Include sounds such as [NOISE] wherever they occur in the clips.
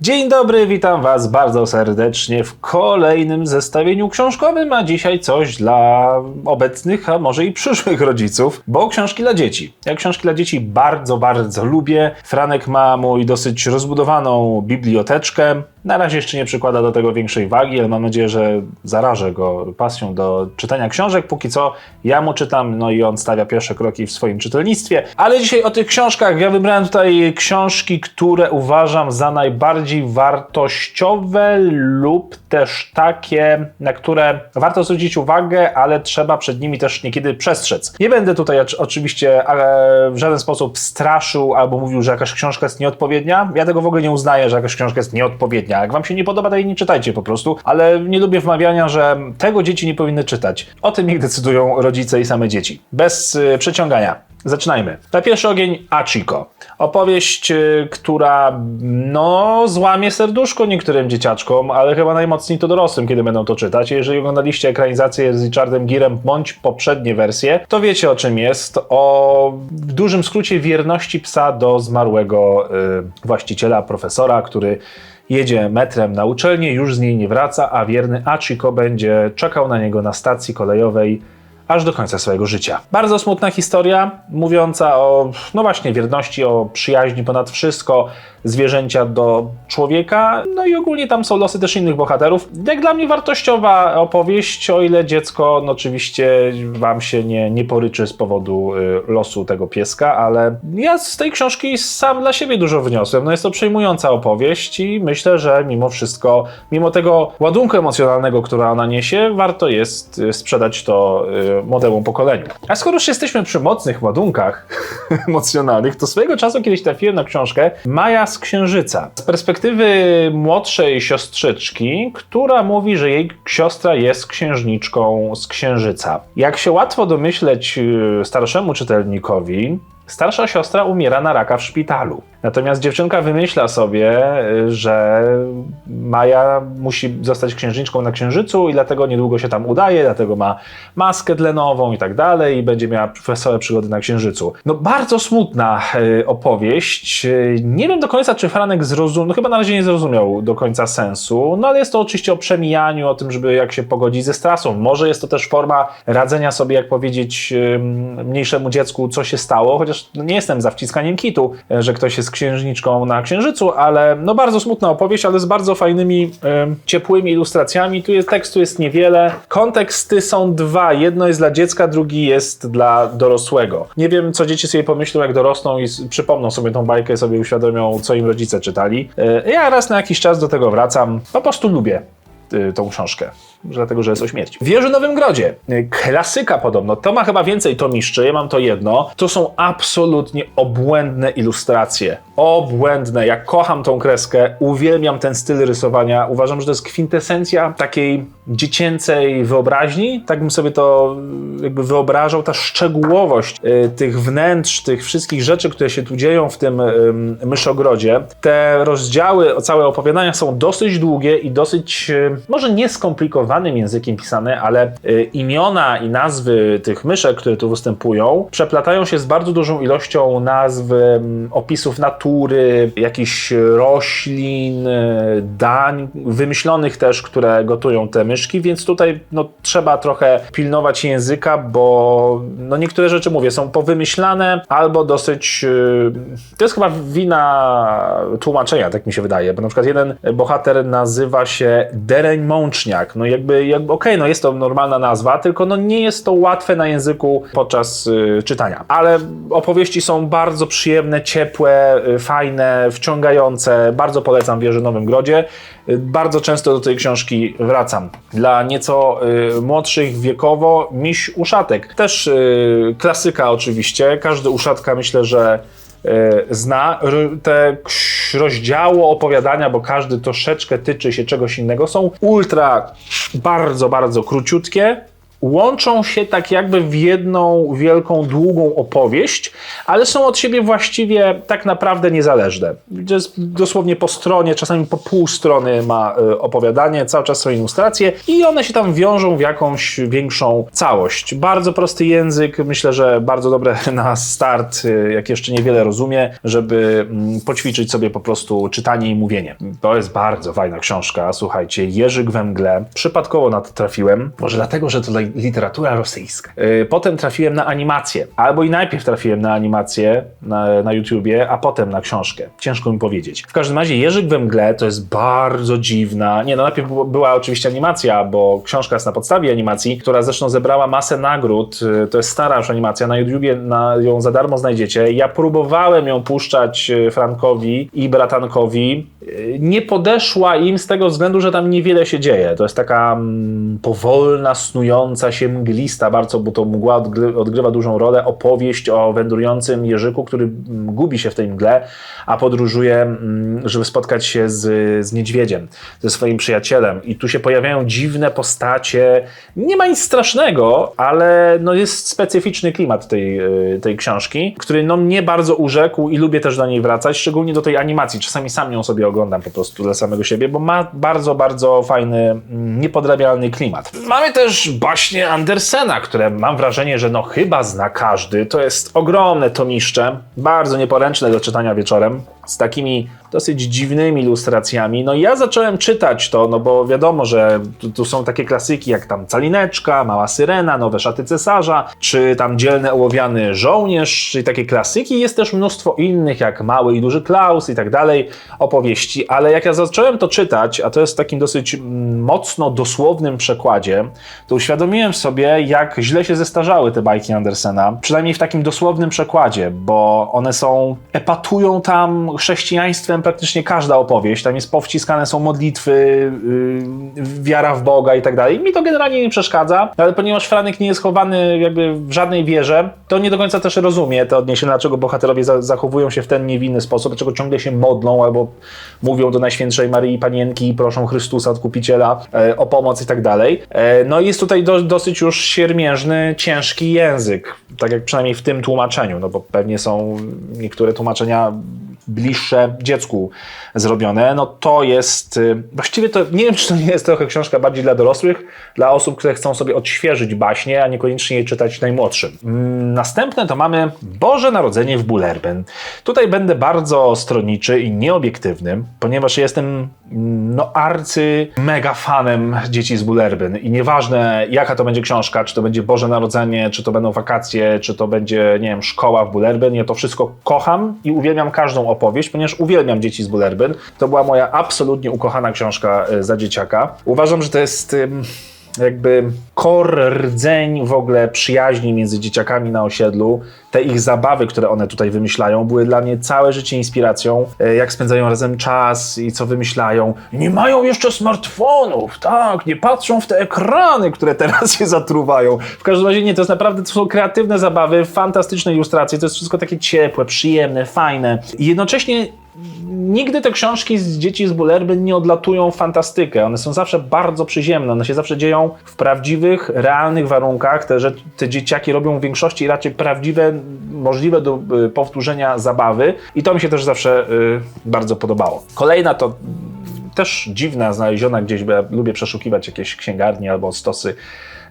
Dzień dobry, witam Was bardzo serdecznie w kolejnym zestawieniu książkowym, a dzisiaj coś dla obecnych, a może i przyszłych rodziców, bo książki dla dzieci. Ja książki dla dzieci bardzo, bardzo lubię. Franek ma mój dosyć rozbudowaną biblioteczkę. Na razie jeszcze nie przykłada do tego większej wagi, ale mam nadzieję, że zarażę go pasją do czytania książek. Póki co ja mu czytam, no i on stawia pierwsze kroki w swoim czytelnictwie. Ale dzisiaj o tych książkach. Ja wybrałem tutaj książki, które uważam za najbardziej wartościowe lub też takie, na które warto zwrócić uwagę, ale trzeba przed nimi też niekiedy przestrzec. Nie będę tutaj ocz- oczywiście e, w żaden sposób straszył albo mówił, że jakaś książka jest nieodpowiednia. Ja tego w ogóle nie uznaję, że jakaś książka jest nieodpowiednia. Jak wam się nie podoba, to jej nie czytajcie po prostu, ale nie lubię wmawiania, że tego dzieci nie powinny czytać. O tym niech decydują rodzice i same dzieci. Bez y, przeciągania. Zaczynajmy. Na pierwszy ogień Achiko. Opowieść, y, która no złamie serduszko niektórym dzieciaczkom, ale chyba najmocniej to dorosłym, kiedy będą to czytać. Jeżeli oglądaliście ekranizację z Richardem Girem bądź poprzednie wersje, to wiecie o czym jest. O w dużym skrócie wierności psa do zmarłego y, właściciela, profesora, który jedzie metrem na uczelnię, już z niej nie wraca, a wierny Achiko będzie czekał na niego na stacji kolejowej aż do końca swojego życia. Bardzo smutna historia, mówiąca o, no właśnie, wierności, o przyjaźni ponad wszystko, zwierzęcia do człowieka, no i ogólnie tam są losy też innych bohaterów. Jak dla mnie wartościowa opowieść, o ile dziecko, no oczywiście wam się nie, nie poryczy z powodu y, losu tego pieska, ale ja z tej książki sam dla siebie dużo wniosłem. No jest to przejmująca opowieść i myślę, że mimo wszystko, mimo tego ładunku emocjonalnego, który ona niesie, warto jest y, sprzedać to y, młodemu pokoleniu. A skoro już jesteśmy przy mocnych ładunkach [LAUGHS] emocjonalnych, to swojego czasu kiedyś trafiłem na książkę Maja z Księżyca. Z perspektywy młodszej siostrzyczki, która mówi, że jej siostra jest księżniczką z Księżyca. Jak się łatwo domyśleć y, starszemu czytelnikowi, Starsza siostra umiera na raka w szpitalu. Natomiast dziewczynka wymyśla sobie, y, że Maja musi zostać księżniczką na księżycu i dlatego niedługo się tam udaje, dlatego ma maskę tlenową i tak dalej i będzie miała wesołe przygody na księżycu. No bardzo smutna y, opowieść. Y, Nie wiem do końca, czy Franek zrozumiał, no chyba na razie nie zrozumiał do końca sensu, no ale jest to oczywiście o przemijaniu, o tym, żeby jak się pogodzić ze stresą. Może jest to też forma radzenia sobie, jak powiedzieć, mniejszemu dziecku, co się stało, chociaż no, nie jestem za wciskaniem kitu, że ktoś jest księżniczką na księżycu, ale no bardzo smutna opowieść, ale z bardzo fajnymi, ym, ciepłymi ilustracjami. Tu jest tekstu jest niewiele. Konteksty są dwa. Jedno jest dla dziecka, drugi jest dla dorosłego. Nie wiem, co dzieci sobie pomyślą, jak dorosną i przypomną sobie tą bajkę i sobie uświadomią, co im rodzice czytali. E, Ja raz na jakiś czas do tego wracam. Po prostu lubię y, tą książkę. Dlatego, że jest o śmierci. Wieży Nowym Grodzie. Klasyka podobno. To ma chyba więcej tomiszczy, ja mam to jedno. To są absolutnie obłędne ilustracje. Obłędne. Ja kocham tą kreskę, uwielbiam ten styl rysowania. Uważam, że to jest kwintesencja takiej dziecięcej wyobraźni. Tak bym sobie to y, jakby wyobrażał. Ta szczegółowość y, tych wnętrz, tych wszystkich rzeczy, które się tu dzieją w tym ym, myszogrodzie. Te rozdziały, całe opowiadania są dosyć długie i dosyć, y, może nieskomplikowanym językiem pisane, ale y, imiona i nazwy tych myszek, które tu występują, przeplatają się z bardzo dużą ilością nazw, ym, opisów natury, jakichś roślin, y, dań, wymyślonych też, które gotują te myszki, więc tutaj no, trzeba trochę pilnować języka, bo no, niektóre rzeczy, mówię, są powymyślane albo dosyć... y, To jest chyba wina tłumaczenia, tak mi się wydaje, bo na przykład jeden bohater nazywa się Dereń Mączniak. No jakby, jakby okej, no jest to normalna nazwa, tylko no nie jest to łatwe na języku podczas y, czytania. Ale opowieści są bardzo przyjemne, ciepłe, y, fajne, wciągające. Bardzo polecam Wieży Nowym Grodzie. Y, Bardzo często do tej książki wracam. Dla nieco y, młodszych wiekowo Miś Uszatek. Też y, klasyka oczywiście. Każdy Uszatka myślę, że zna. R- Te rozdziały opowiadania, bo każdy troszeczkę tyczy się czegoś innego, są ultra, bardzo, bardzo króciutkie, łączą się tak jakby w jedną wielką, długą opowieść, ale są od siebie właściwie tak naprawdę niezależne. Jest dosłownie po stronie, czasami po pół strony ma y, opowiadanie, cały czas są ilustracje i one się tam wiążą w jakąś większą całość. Bardzo prosty język, myślę, że bardzo dobre [LAUGHS] na start, y, jak jeszcze niewiele rozumie, żeby mm, poćwiczyć sobie po prostu czytanie i mówienie. To jest bardzo fajna książka, słuchajcie, Jerzyk we mgle. Przypadkowo na to trafiłem, może dlatego, że li- literatura rosyjska. Y, Potem trafiłem na animację, albo i najpierw trafiłem na animację na, na YouTubie, a potem na książkę. Ciężko mi powiedzieć. W każdym razie Jerzyk we mgle to jest bardzo dziwna, nie no najpierw była oczywiście animacja, bo książka jest na podstawie animacji, która zresztą zebrała masę nagród. Y, To jest stara już animacja, na YouTubie na, ją za darmo znajdziecie. Ja próbowałem ją puszczać y, Frankowi i bratankowi. Nie podeszła im z tego względu, że tam niewiele się dzieje. To jest taka mm, powolna, snująca się, mglista bardzo, bo to mgła odgry, odgrywa dużą rolę, opowieść o wędrującym Jerzyku, który mm, gubi się w tej mgle, a podróżuje, mm, żeby spotkać się z, z niedźwiedziem, ze swoim przyjacielem. I tu się pojawiają dziwne postacie. Nie ma nic strasznego, ale no jest specyficzny klimat tej, y, tej książki, który no mnie bardzo urzekł i lubię też do niej wracać, szczególnie do tej animacji. Czasami sam ją sobie oglądam po prostu dla samego siebie, bo ma bardzo, bardzo fajny, mm, niepodrabialny klimat. Mamy też baśnie Andersena, które mam wrażenie, że no chyba zna każdy. To jest ogromne tomiszcze, bardzo nieporęczne do czytania wieczorem, z takimi dosyć dziwnymi ilustracjami. No i ja zacząłem czytać to, no bo wiadomo, że tu, tu są takie klasyki jak tam Calineczka, Mała Syrena, Nowe Szaty Cesarza, czy tam Dzielny Ołowiany Żołnierz, czyli takie klasyki. Jest też mnóstwo innych, jak Mały i Duży Klaus i tak dalej, opowieści. Ale jak ja zacząłem to czytać, a to jest w takim dosyć mm, mocno dosłownym przekładzie, to uświadomiłem sobie, jak źle się zestarzały te bajki Andersena. Przynajmniej w takim dosłownym przekładzie, bo one są, epatują tam chrześcijaństwem praktycznie każda opowieść. Tam jest powciskane są modlitwy, yy, wiara w Boga i tak dalej. Mi to generalnie nie przeszkadza, ale ponieważ Franek nie jest chowany jakby w żadnej wierze, to nie do końca też rozumie te odniesienia, dlaczego bohaterowie za zachowują się w ten niewinny sposób, dlaczego ciągle się modlą albo mówią do Najświętszej Maryi Panienki i proszą Chrystusa, Odkupiciela e, o pomoc i tak dalej. E, no i jest tutaj do, dosyć już siermiężny, ciężki język, tak jak przynajmniej w tym tłumaczeniu, no bo pewnie są niektóre tłumaczenia bliższe dziecku zrobione, no to jest, y, właściwie to, nie wiem, czy to nie jest trochę książka bardziej dla dorosłych, dla osób, które chcą sobie odświeżyć baśnie, a niekoniecznie je czytać najmłodszym. Mm, Następne to mamy Boże Narodzenie w Bullerbyn. Tutaj będę bardzo stronniczy i nieobiektywny, ponieważ jestem mm, no arcy mega fanem dzieci z Bullerbyn i nieważne jaka to będzie książka, czy to będzie Boże Narodzenie, czy to będą wakacje, czy to będzie, nie wiem, szkoła w Bullerbyn, ja to wszystko kocham i uwielbiam każdą opowieść, ponieważ uwielbiam dzieci z Bullerbyn. To była moja absolutnie ukochana książka e, za dzieciaka. Uważam, że to jest ym, jakby kor, rdzeń w ogóle przyjaźni między dzieciakami na osiedlu. Te ich zabawy, które one tutaj wymyślają, były dla mnie całe życie inspiracją. E, Jak spędzają razem czas i co wymyślają. Nie mają jeszcze smartfonów, tak, nie patrzą w te ekrany, które teraz się zatruwają. W każdym razie nie, to jest naprawdę, to są kreatywne zabawy, fantastyczne ilustracje, to jest wszystko takie ciepłe, przyjemne, fajne. I jednocześnie nigdy te książki z dzieci z Bullerbyn nie odlatują w fantastykę. One są zawsze bardzo przyziemne. One się zawsze dzieją w prawdziwych, realnych warunkach. Te, te dzieciaki robią w większości raczej prawdziwe, możliwe do y, powtórzenia zabawy. I to mi się też zawsze y, bardzo podobało. Kolejna to też dziwna, znaleziona gdzieś, bo ja lubię przeszukiwać jakieś księgarnie albo stosy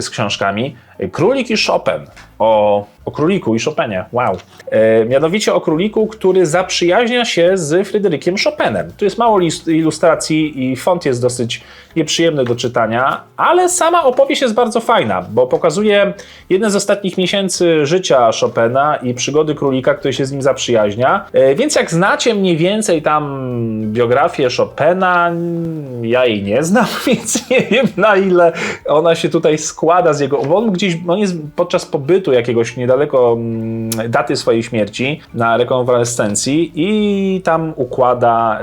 z książkami. Królik i Chopin. O, o króliku i Chopinie. Wow. E, mianowicie o króliku, który zaprzyjaźnia się z Fryderykiem Chopinem. Tu jest mało ilustracji i font jest dosyć nieprzyjemny do czytania, ale sama opowieść jest bardzo fajna, bo pokazuje jedne z ostatnich miesięcy życia Chopina i przygody królika, który się z nim zaprzyjaźnia. E, więc jak znacie mniej więcej tam biografię Chopina, ja jej nie znam, [LAUGHS] więc nie wiem na ile ona się tutaj składa z jego. On gdzieś, on jest podczas pobytu jakiegoś niedaleko mm, daty swojej śmierci na rekonwalescencji i tam układa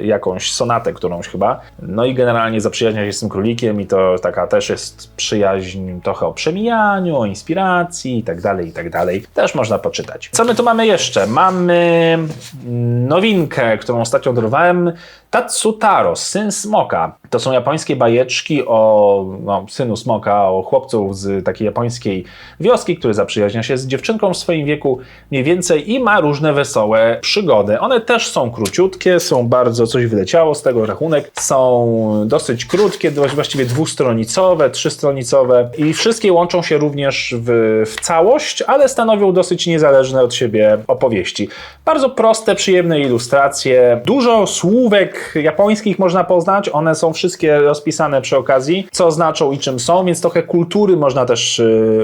y, jakąś sonatę, którąś chyba. No i generalnie zaprzyjaźnia się z tym królikiem i to taka też jest przyjaźń trochę o przemijaniu, o inspiracji i tak dalej, i tak dalej. Też można poczytać. Co my tu mamy jeszcze? Mamy mm, nowinkę, którą ostatnio dorwałem. Tatsutaro, Syn Smoka. To są japońskie bajeczki o no, synu smoka, o chłopcu z takiej japońskiej wioski, który zaprzyjaźnia się z dziewczynką w swoim wieku mniej więcej i ma różne wesołe przygody. One też są króciutkie, są bardzo, coś wyleciało z tego rachunek, są dosyć krótkie, właściwie dwustronicowe, trzystronicowe i wszystkie łączą się również w, w całość, ale stanowią dosyć niezależne od siebie opowieści. Bardzo proste, przyjemne ilustracje, dużo słówek japońskich można poznać, one są wszystkie rozpisane przy okazji, co znaczą i czym są, więc trochę kultury można też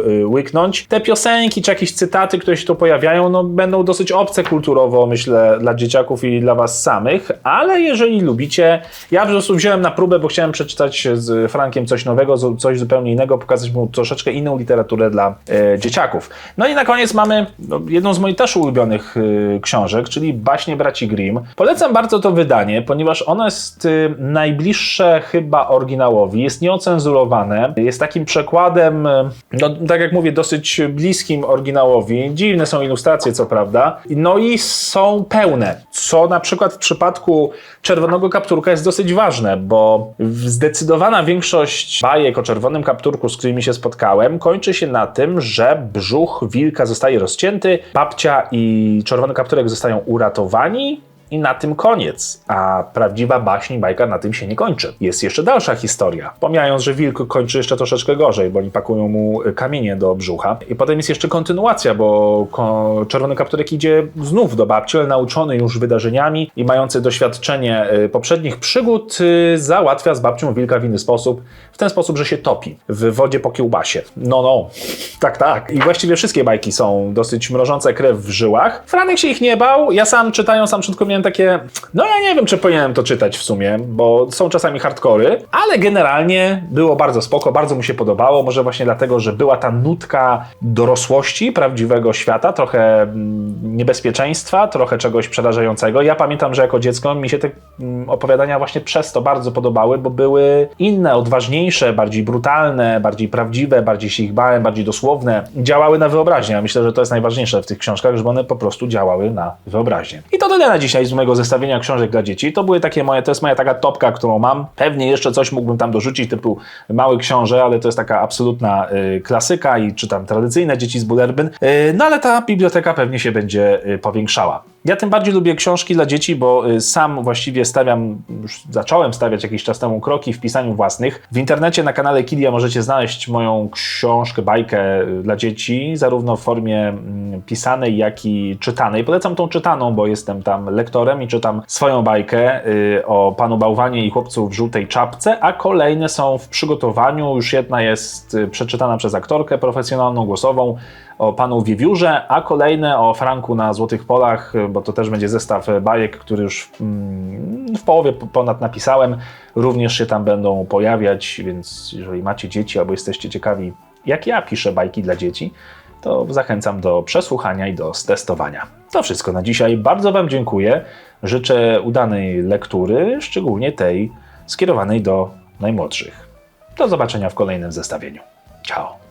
yy, łyknąć. Te piosenki czy jakieś cytaty, które się tu pojawiają, no, będą dosyć obce kulturowo, myślę, dla dzieciaków i dla was samych, ale jeżeli lubicie, ja po prostu wziąłem na próbę, bo chciałem przeczytać z Frankiem coś nowego, coś zupełnie innego, pokazać mu troszeczkę inną literaturę dla e, dzieciaków. No i na koniec mamy no, jedną z moich też ulubionych e, książek, czyli Baśnie Braci Grimm. Polecam bardzo to wydanie, ponieważ ono jest e, najbliższe chyba oryginałowi, jest nieocenzurowane, jest takim przekładem, e, no tak jak mówię, dosyć bliskim oryginałowi. Dziwne są ilustracje, co prawda, no i są pełne, co na przykład w przypadku Czerwonego Kapturka jest dosyć ważne, bo zdecydowana większość bajek o Czerwonym Kapturku, z którymi się spotkałem, kończy się na tym, że brzuch wilka zostaje rozcięty, babcia i Czerwony Kapturek zostają uratowani, i na tym koniec. A prawdziwa baśń, bajka na tym się nie kończy. Jest jeszcze dalsza historia. Pomijając, że wilk kończy jeszcze troszeczkę gorzej, bo oni pakują mu kamienie do brzucha. I potem jest jeszcze kontynuacja, bo Czerwony Kapturek idzie znów do babci, ale nauczony już wydarzeniami i mający doświadczenie y, poprzednich przygód, y, załatwia z babcią wilka w inny sposób. W ten sposób, że się topi w wodzie po kiełbasie. No, no. Tak, tak. I właściwie wszystkie bajki są dosyć mrożące krew w żyłach. Franek się ich nie bał. Ja sam czytając, sam początku miałem takie, no ja nie wiem, czy powinienem to czytać w sumie, bo są czasami hardkory, ale generalnie było bardzo spoko, bardzo mu się podobało, może właśnie dlatego, że była ta nutka dorosłości prawdziwego świata, trochę mm, niebezpieczeństwa, trochę czegoś przerażającego. Ja pamiętam, że jako dziecko mi się te mm, opowiadania właśnie przez to bardzo podobały, bo były inne, odważniejsze, bardziej brutalne, bardziej prawdziwe, bardziej się ich bałem, bardziej dosłowne. Działały na wyobraźnię. Ja myślę, że to jest najważniejsze w tych książkach, żeby one po prostu działały na wyobraźnię. I to tyle na dzisiaj z mojego zestawienia książek dla dzieci. To były takie moje, to jest moja taka topka, którą mam. Pewnie jeszcze coś mógłbym tam dorzucić, typu mały książę, ale to jest taka absolutna y, klasyka i czytam tradycyjne dzieci z Bullerbyn. Y, no ale ta biblioteka pewnie się będzie y, powiększała. Ja tym bardziej lubię książki dla dzieci, bo y, sam właściwie stawiam, już zacząłem stawiać jakiś czas temu kroki w pisaniu własnych. W internecie na kanale Kidia możecie znaleźć moją książkę, bajkę y, dla dzieci, zarówno w formie mm, pisanej, jak i czytanej. Polecam tą czytaną, bo jestem tam lektorem i czytam swoją bajkę y, o panu bałwanie i chłopcu w żółtej czapce, a kolejne są w przygotowaniu. Już jedna jest przeczytana przez aktorkę profesjonalną, głosową o panu Wiewiórze, a kolejne o Franku na Złotych Polach, bo to też będzie zestaw bajek, który już mm, w połowie ponad napisałem. Również się tam będą pojawiać, więc jeżeli macie dzieci albo jesteście ciekawi, jak ja piszę bajki dla dzieci, to zachęcam do przesłuchania i do stestowania. To wszystko na dzisiaj. Bardzo Wam dziękuję. Życzę udanej lektury, szczególnie tej skierowanej do najmłodszych. Do zobaczenia w kolejnym zestawieniu. Ciao.